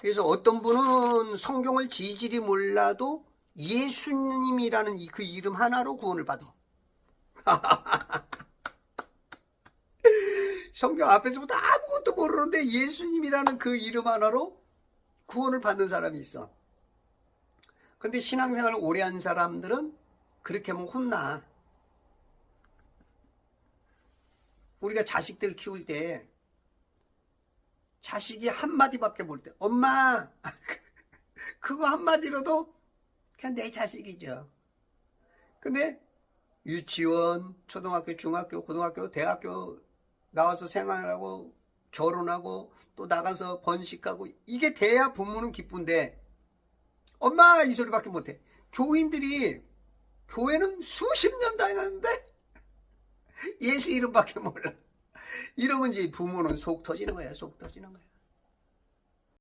그래서 어떤 분은 성경을 지질이 몰라도 예수님이라는 이- 그 이름 하나로 구원을 받아. 성경 앞에서부터 아무것도 모르는데 예수님이라는 그 이름 하나로 구원을 받는 사람이 있어. 근데 신앙생활 오래 한 사람들은 그렇게 하면 혼나. 우리가 자식들 키울 때 자식이 한마디밖에 모를 때 엄마 그거 한마디로도 그냥 내 자식이죠. 근데 유치원, 초등학교, 중학교, 고등학교, 대학교 나와서 생활하고 결혼하고 또 나가서 번식하고 이게 돼야 부모는 기쁜데 엄마 이 소리밖에 못해. 교인들이 교회는 수십 년 다녔는데 예수 이름밖에 몰라. 이러면 이제 부모는 속 터지는 거야, 속 터지는 거야.